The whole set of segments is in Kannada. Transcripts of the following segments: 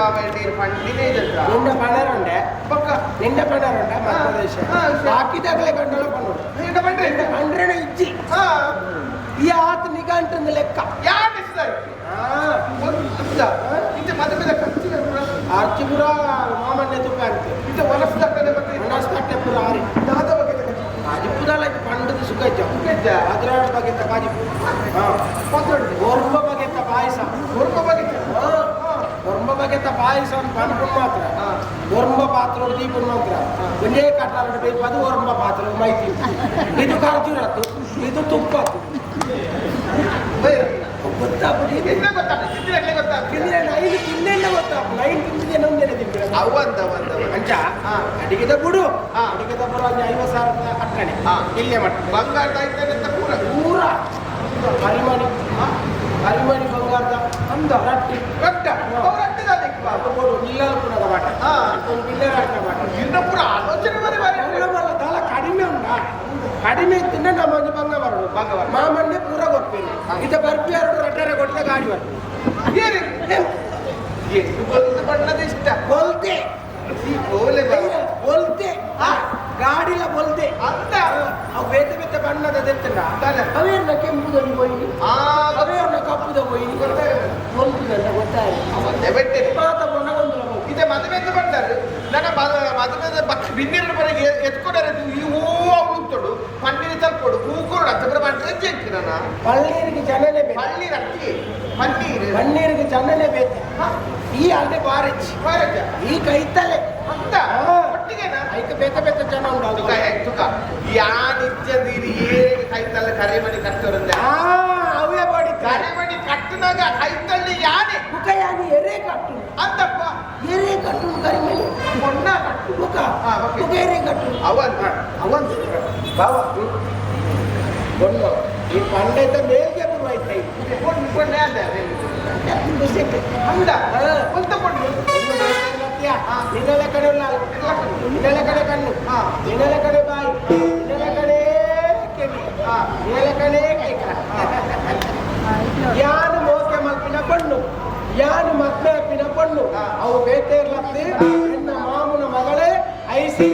కాబట్టి పండినేజెట్రా నిండా పడారుండే పక్క నిండా పడారుండే మధ్యప్రదేశ్ బాకీ తగలే గంటలో పండు నిండా పండు నిండా పండు ఇచ్చి ఈ ఆత నిఘా ఉంటుంది లెక్క యాడిస్తారు ఇంత మధ్య మీద ఖర్చు ಆರ್ಚಿ ಪುರ ಮಾಮನ್ನೆ ತುಪ್ಪ ಆಗ್ತದೆ ಇದು ವನಸ್ ತಟ್ಟೆ ಮತ್ತೆ ವನಸ್ ತಟ್ಟೆ ಪುರ ಆರಿ ದಾದ ಬಗ್ಗೆ ಕಾಜಿಪುರ ಲೈಕ್ ಪಂಡದ ಸುಖ ಇದ್ದ ಸುಖ ಇದ್ದ ಅದ್ರ ಬಗ್ಗೆ ಕಾಜಿಪುರ ಹಾಂ ಒರ್ವ ಬಗ್ಗೆ ಪಾಯಸ ಒರ್ವ ಬಗ್ಗೆ ಬಗೆತ ಪಾಯಸ ಪಣಪುಣ ಮಾತ್ರ ಒರಂಬ ಪಾತ್ರ ದೀಪುಣ ಮಾತ್ರ ಒಂದೇ ಕಟ್ಟಾರ ಬೇಕು ಅದು ಒರಂಬ ಪಾತ್ರ ಮೈತಿ ಇದು ಖರ್ಜೂರದ್ದು ಇದು ತುಪ್ಪದ್ದು. ಗೊತ್ತಾಗ್ಬಿಟ್ಟು ಇನ್ನೆಲ್ಲ ಗೊತ್ತಾಗ್ಬಿಟ್ಟು ನೈನ್ ತಿಂದಿದೆ ನಮ್ದೇನೆ ತಿಂದ್ರೆ ಅವು ಅಂತ ಒಂದು ಅಂಚ? ಅಡಿಗೆದ ಗುಡು ಅಡಿಗೆದ ಬರೋ ಅಲ್ಲಿ ಐವತ್ತು ಸಾವಿರದ ಹಾ. ಇಲ್ಲೇ ಮಟ್ಟ ಬಂಗಾರದ ಐತನೆ ಅಂತ ಪೂರ? ಪೂರ. ಹಾ. ಪರಿಮಾಣಿ ಬಂಗಾರದ ಅಂದ ರಟ್ಟಿ. ಕಡಿಮೆ ತಿಂದ್ರೆ ನಮ್ಮ ಒಂದು ಬಂಗ ಬರೋದು ಬಂಗ ಬರೋದು. ಮಾಮನ್ನೇ ಪೂರ ಕೊಡ್ತೇನೆ ಇದು ಬರ್ಪಿ ಎರಡು ರಟ್ಟರೆ ಕೊಟ್ಟರೆ ಗಾಡಿ ಬರ್ತದೆ. ಎಷ್ಟು ಬಣ್ಣದ ಇಷ್ಟ. ಕೊಲ್ತೆ ಈ ಬೋಲೆ ಕೊಲ್ತೆ ಹಾ. ಗಾಡಿಲ ಬೋಲ್ತೆ ಅಂತ. ಅವು ಬೇತೆ ಬೇತೆ ಬಣ್ಣದ ಅವೇನ ತಾನೆ. ಅವೇರ್ನ ಕೆಂಪುದಲ್ಲಿ ಹೋಗಿ ಆ. ಅವೇರ್ನ ಕಪ್ಪುದ ಹೋಗಿ ಬೆಟ್ಟೆ ಮಾತ ಬಣ್ಣ ಇದೆ ಮದುವೆ ಅಂತ ಬಂದಾರು ನನ್ನ ಮದುವೆ ಬಿನ್ನೆಲ್ಲ ಬರೆಗೆ ಎತ್ಕೊಂಡಾರೆ ಇವು ಉಂಟೋಡು ಪನ್ನೀರು ತಲ್ಕೊಡು ಹೂಕೋಡು ಅಂತ ಬರ ಮಾಡ್ತಾರೆ ಜಂಕ್ ನನ್ನ ಪಳ್ಳೀರಿಗೆ ಜನನೇ ಬೇಕು ಪನ್ನೀರ್ ಅಕ್ಕಿ ಪನ್ನೀರ್ ಪನ್ನೀರಿಗೆ ಜನನೇ ಬೇಕು ಈ ಅಲ್ಲದೆ ಬಾರಿಚ್ ಬಾರಜ ಈ ಕೈತಲೆ ಅಂತ ಹಾ. ಒಟ್ಟಿಗೆನಾ ಐಕ ಬೇತ ಬೇತ ಜನ ಉಂಟು ತುಕ ತುಕ ಯಾನ್ ಇಜ್ಜಂದಿರಿ ಏನ್ ಕೈತಲ್ಲ ಕರಿಮಣಿ ಕಟ್ಟೋರಂದೆ ಆ ಅವೇ ಬಾಡಿ ಕಟ್ಟು. ಅಂತಪ್ಪ ಎರೆ ಕಟ್ಟು ಕರಿಮೇಲೆ ಮೊನ್ನ ಕಟ್ಟು. ಮುಖ. ಹಾ, ಓಕೆ. ಮುಖ ಎರೆ ಕಟ್ಟು. ಅವನ್ ಅವನ್. ಬಾವ ಬಣ್ಣ. ಈ ಪಂಡಿತ ಮೇಲ್ಗೆ ಬರುವಾಯ್ತು ಕೊಂಡು ಕೊಂಡೆ ಅಂದೆ ಅಂದ. ಅಂತ ಕೊಂಡು. ನಿನ್ನೆಲೆ ಕಡೆ ಕಣ್ಣು. ಹಾ. ನಿನ್ನೆಲೆ ಕಡೆ ಬಾಯಿ. ನಿನ್ನೆಲೆ ಕಡೆ ಕೆವಿ ಹಾ. ನಿನ್ನೆಲೆ ಕಡೆ ಕೈ ಯಾನು ಮೋಕೆ ಮಲ್ಪಿನ ಪಣ್ಣು ಯಾನು ಅಪ್ಪಿನ ಪಣ್ಣು. ಅವು ಬೇತೇರ್ಲತ್ತಿ ನಿನ್ನ ಮಾಮನ ಮಗಳೇ ಐಸಿ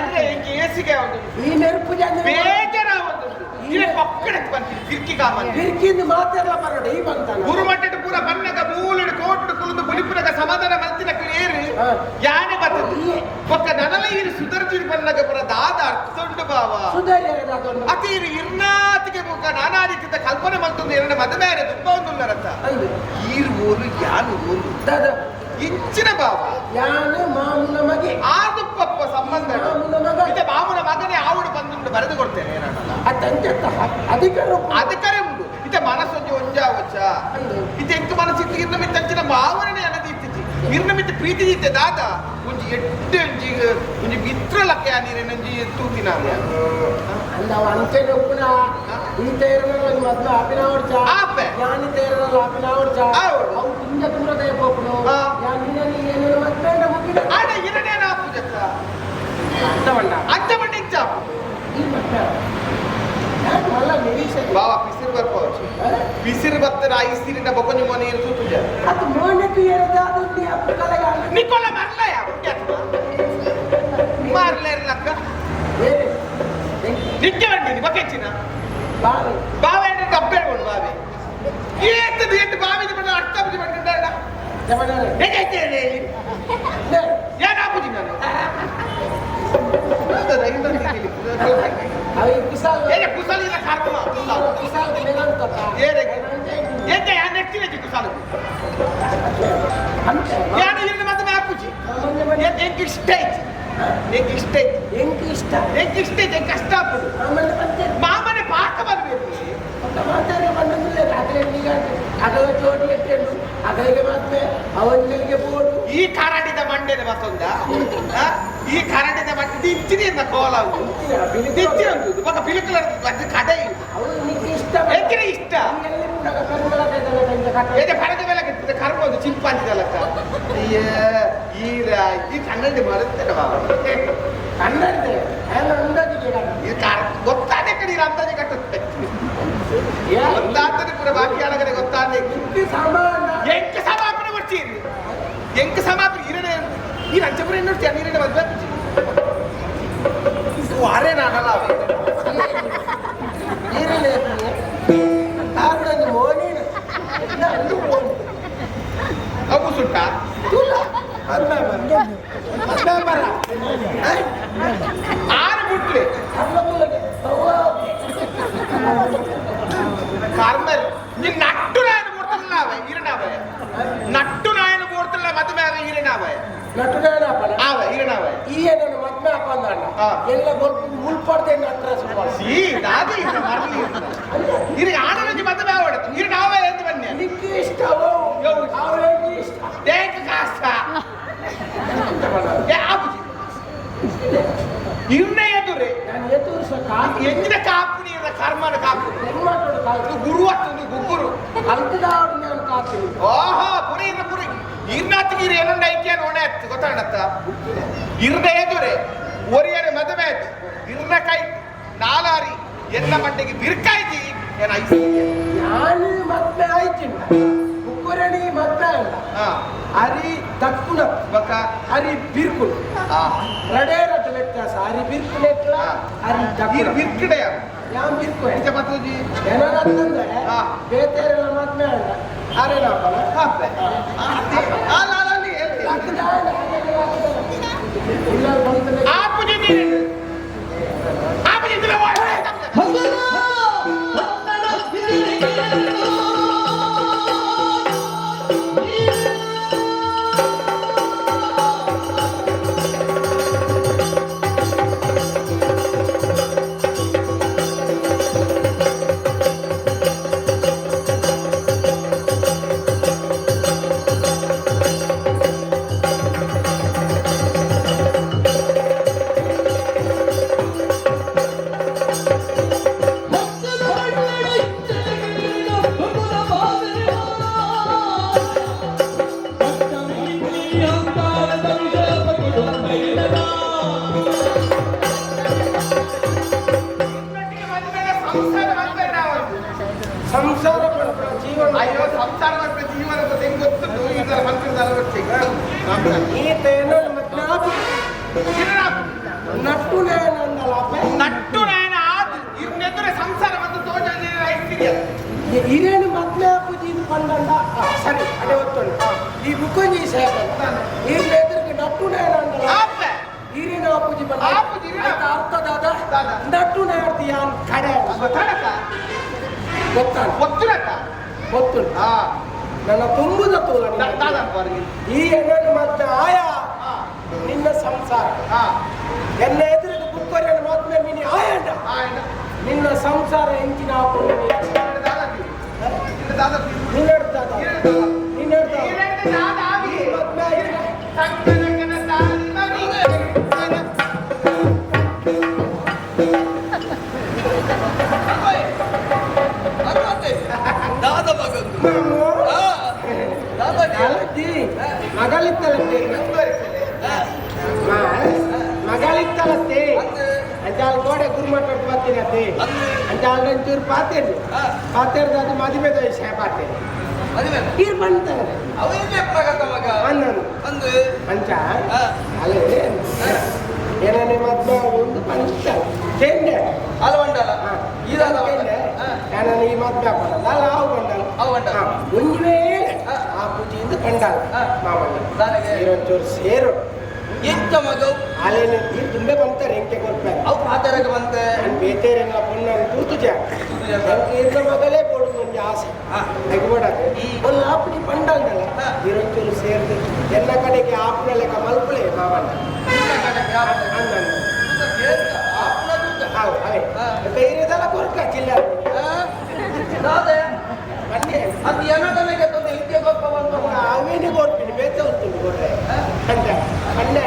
ನೆರೆ ಇಂಕಿ ಹೇಸಿಗೆ ಆಗುದುಂಟು ಈ ಜನ ಬೇಜಾರ ಆಗುದುಂಟು ಇಲ್ಲಿ ಪಕ್ಕಡಕ್ಕೆ ಬಂತು ಕಿರ್ಕಿ ಕಾಮನ್ ಕಿರ್ಕಿಂದು ಮಾತೆಲ್ಲ ಬರೋಡು ಈ ಬಂತಾನ ಗುರುಮಟ್ಟದ ಪೂರ ಬಣ್ಣಗ ಮೂಲೆಡು ಕೋಟುಡು ಕುಳಿದು ಬುಲಿಪುರಗ ಸಮಾಧಾನ ಮಲ್ತಿನ ಏರಿ. ಯಾನೆ ಬರ್ತದೆ. ಈ ಒಕ್ಕ ನನಲ ಇರು ಸುದರ್ಜಿನ ಬಣ್ಣಗ ಪುರ ದಾದ ಅರ್ಥೊಂಡು ಬಾವ ಸುಧಾರಿಯಾಗದ ಅದೊಂದು ಅತಿ ಇರು ಇರ್ನಾತಿಗೆ ಮುಖ ನಾನಾ ರೀತಿಯ ಕಲ್ಪನೆ ಮಲ್ತೊಂದು ಎರಡು ಬೇರೆ ತುಂಬ ಒಂದು ರಥ ಈರು ಓಲು ಯಾನು ಓಲು? ದಾದ ಇಂಚಿನ ಭಾವ ಯಾನು ಮಾಮನ ಮಗೆ. ಆದು ಪಪ್ಪ ಸಂಬಂಧ. ಇದೆ ಬಾಮನ ಮಗನೇ ಆವಡು ಬಂದು ಬರೆದು ಕೊಡ್ತೇನೆ ಏನಲ್ಲ ಅದಂತ ಅಧಿಕಾರ ಅದಕ್ಕರೆ ಉಂಡು ಇತ ಮನಸ್ಸೊಂಜಿ ಒಂಜಾ ವಚ್ಚ ಅಂದು. ಇದು ಎಂಟು ಮನಸ್ಸಿತ್ತು ಇರ್ನ ಮಿತ್ತ ಅಂಚಿನ ಮಾವರಣೆ ಅನ್ನದು ಮಿರ್ನ ಪ್ರೀತಿ ಇದ್ದೆ ದಾದ. ಒಂಜಿ ಎಟ್ಟೆ ಒಂಜಿ ಒಂಜಿ ಮಿತ್ರ ಲಕ್ಕೆ ಆದಿರೇನ ಒಂಜಿ ತೂತಿನ ಅಲ್ಲ ಅಂತೆ ಒಪ್ಪುನ. ಇಂತೆ ಇರೋದು ಒಂದು ಮೊದಲು ಅಪಿನ ಆಪೆ? ಯಾನ್ ಇಂತೆ ಇರೋದಲ್ಲ ಅಪಿನ ಅವು ತುಂಬ ದೂರದ ಹೋಗ್ಬಿಡು ಯಾನ್ ಏನೇನು ಮಕ್ಕಳ ಮುಗಿದ ಆಡ ಎರಡೇನ ಹಾಕು ಜಕ್ಕ ಅರ್ಥವಣ್ಣ ಅರ್ಥವಣ್ಣ ಇಂಚ ಈ ಮಕ್ಕಳ ಪಿಸಿರು ಪಿಸಿರು ಬತ್ತರ ಐಸಿರಿನ ಬೊಕೊಂಜು ಮನೆ ನಿಕ್ಕೆ ಬಂದಿನಿ ಬಕೆಚ್ಚಿನ ಬಾರಿ ಬಾವ ಬಾವಿ ಡಬ್ಬೆ ಕೊಡು ಬಾವಿ. ಏತದು ಎಂಟು ಬಾವಿದ ಬಂದ ಅರ್ಥ ಬುದ್ಧಿ ಬಂದಿದ್ದಾಳ ಜಮದಾರೆ ಹೇಗೈತೆ ಹೇಳಿ? ಏನಾಗುದಿ ನಾನು? ಹೌದಾ, ಇಂದ್ರ ನೀತಿಲಿ. ಅవి ಕುಸಾಲ್ ಏನೇ ಕುಸಲಿನ ಕರ್ಮ ಕುಸಲ. ಕುಸಾಲ್? ಮೇಲಂತ ಏನೇ ಎಂತ ಯಾ ನೆಕ್ತಿನ ಜಿ. ಕುಸಲು ಅಂತ ಯಾನು నీకు ఇష్టే నీకు ఇష్ట. నీకు ఇష్టే నీకు కష్టప్పుడు మామని పాకమని పెట్టి ఒక మాత్రమే మందు లేదు అక్కడ ఎందుకంటే అక్కడ చోటు పెట్టాడు. అక్కడికి మాత్రమే అవన్నీ పోడు. ఈ కరడిద మండేది వస్తుందా ఈ కరడిద మండి దించిన కోలం దించిన ఒక పిలుకల కథ నీకు ఇష్టం. ఎక్కడ ఇష్ట? ఏదో పడక వెళ్ళ కర్మ చింపాంచి తెలక. ఈ ఇది కన్నండి మరుస్తాడు బాబు కన్నండి ఉండదు చూడండి ఇది ఇక్కడ ఇదంతా కట్టుతుంది గొత్తాన్ని కూడా బాకీ అడగని గొత్తాన్ని. ఎంక సమాపణ వచ్చింది ఎంక సమాపణ ఈరనే ఈ రంచపురం నుండి అన్ని రెండు మధ్య వారే నాన్నలా ನಟುಗಾನ ಅಪ್ಪನ ಆವೆ ಇರಣಾವೆ ಈ ನನ್ನ ಮದ್ವೆ ಅಪ್ಪ ಎಲ್ಲ ಗೊಲ್ಪ ಮುಲ್ಪಡ್ದೆ ನಟ್ರ ಸುಮಾರು ಸೀ ದಾದಿ ಇಲ್ಲ ಮರಲಿ ಇರ ಆನಂದಿ ಮದುವೆ ಆವಡತು ಇರಣಾವೆ ಎಂದು ಬನ್ನಿ. ಇಷ್ಟವೋ ಹೌದು. ಅವಳಿಗೆ ಇಷ್ಟ? ದೇಕ ಕಾಸ್ತ ಇರ್ನ ಎದುರೆ. ಎಂದಿನ ಕಾಪು ನೀರ ಕರ್ಮನ ಕಾಪು. ಇದು ಗುರು ಅತ್ತೊಂದು ಗುಗ್ಗುರು ನಾನು ಕಾಕಿ ಓಹೋ ಪುರಿ ಇರ್ನ ಪುರಿ. ಇರ್ನಾತಿಗಿರಿ ಏನೊಂದು ಐಕ್ಯ ನೋಡೆ ಆಯ್ತು. ಗೊತ್ತಾಗತ್ತ ಇರ್ನ ಎದುರೆ ಒರಿಯರೆ ಮದುವೆ ಆಯ್ತು. ಇರ್ನ ಕೈ ನಾಲಾರಿ ಎನ್ನ ಮಟ್ಟಿಗೆ ಬಿರ್ಕಾಯ್ತಿ ಏನ ಐತಿ? ನಾನು ಮದ್ವೆ ಆಯ್ತಿಲ್ಲ ಕುಕ್ಕುರಣಿ ಮದ್ವೆ ಅಲ್ಲ. ಹಾ. ಅರಿ ತಕ್ಕುನ ಬಕ ಅರಿ ಬಿರ್ಕು ಆ ರಡೇ ರಟ ವ್ಯತ್ಯಾಸ ಅರಿ ಬಿರ್ಕುಳೆಟ್ಲ ಅರಿ ತಕ್ಕುನ ಬಿರ್ಕಡೆಯ? ಯಾನ್ ಬಿರ್ಕು ಎಂಚ ಬತ್ತುಜಿ ಏನಾರ ಹಾ. ಬೇತೆ ಮದ್ವೆ ಅಲ್ಲ. ಅರೆ ನಾವು ಇಲ್ಲ ನಟ್ಟು ನಂದಲ್ಲ ಅಪ್ಪ ನಟ್ಟು ನಾಯನ ಆದ್ ಇರ್ನೆದ್ರೆ ಸಂಸಾರ ಮತ್ತು ತೋಜ ಐತಿರಿಯ ಹಿರೇನು ಮದ್ವೆ ಆಪುಜಿ ಪಂಡಂಡ ಆ, ಸರಿ ಅದೇ ಒತ್ತುಂಡು ಈ ಬುಕ್ಕಂಜಿ ಸೇಕ ಈರ್ನ ಎದುರಿಗೆ ನಟ್ಟು ನಂದಲ್ಲ ಆಪ್ಪ ಹಿರಿನ ಆಪುಜಿ ಬಂದ ಆಪುಜಿ ಹಿರಿನ. ಅರ್ಥದಾದ ದಾದ. ನಟ್ಟು ನೇರ್ತಿ ಯಾನ್ ಕಡೆ ಗೊತ್ತಾಡಕ ಗೊತ್ತಾನ ಗೊತ್ತಿರಕ್ಕ ಗೊತ್ತುಂಟು ಹಾ ನನ್ನ ತುಂಬುದ. ದಾದ ಈ ಎಣ್ಣೆ ಮತ್ತೆ ಆಯಾ ನಿನ್ನ ಸಂಸಾರ. ಹಾ. ಎನ್ನ ಎದುರಿಗೆ ಬುಕ್ಕರಿಯನ್ನು ಮಾತ್ರ ಮಿನಿ ಆಯ ಹಾ ನಿನ್ನ ಸಂಸಾರ ಎಂಚಿನ ಹಾಕೊಂಡು ದಾದ. ಇದು ದಾದ ಬಿಡಿ. ನೀನ್ ಹೇಳ್ತದ ಎರಡು ದಾದ. ನೀನ್ ಹೇಳ್ತದ ಎರಡು ದಾದ ಆಗಿ. ಈ ಮದ್ವೆ ಆಗಿದೆ. ಸಂಕನಕನ ದಾದಿ ಅಂದ್ರೆ ಅಲಜ್ಜಿ, ಮಗಳಿತ್ತಲತ್ತೆ ಮಗಳಿತ್ತಲತ್ತೆ ಅಂಚಾಲ್ ಪೂಜೆಯಿಂದ ಕಂಡಾಲ ಹಾ. ಮಾವಣ್ಣ ನನಗೆ? ಇರೊಂಚೂರು ಸೇರು ಎಂತ ಮಗು ಅಲ್ಲೇನೆ ನೀರು ತುಂಬೆ ಬಂತಾರೆ ಎಂಕೆ ಕೊಡ್ತಾರೆ ಅವು ಪಾತರಗ ಬಂತೆ ನಾನು ಬೇತೇರೆಲ್ಲ ಪೊನ್ನ ತೂತು ಜಾಗ ಇರ್ನ ಮಗಳೇ ಕೊಡು ಒಂದು ಆಸೆ ಹಾ. ತೆಗ್ಬೋಡದೆ ಒಂದು ಆಪಣಿ ಪಂಡಲ್ದಲ್ಲ ಹಾ. ಇರೊಂಚೂರು ಸೇರ್ದು ಎಲ್ಲ ಕಡೆಗೆ ಆಪಣ ಲೆಕ್ಕ ಮಲ್ಪಲೆ ಮಾವಣ್ಣ ಅಂದ ಹೌದು ಅವೇ ಹಾ. ಕೈರಿದೆಲ್ಲ ಕೊರ್ಕ ಚಿಲ್ಲರೆ ಬನ್ನಿ ಅದು ಏನದನಿಗೆ ಬೆಂದ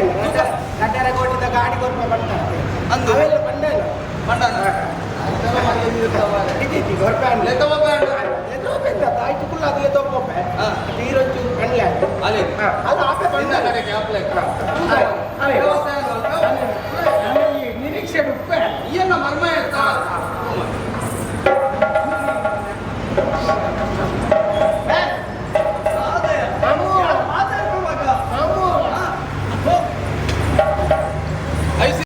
ತಾಯಿ ಐದು ಕುಲ್ಲ ಅದಿಲ್ಲ ತಗೊಪ್ಪೆ ಹಾ. ತೀರೊಂಚು ಕಣ್ಲೆ ಅಲೆ ಅದು ಆಸೆ ಬಂದ ಕಡೆಗೆ ಅಪ್ಲೈ ವ್ಯವಸಾಯ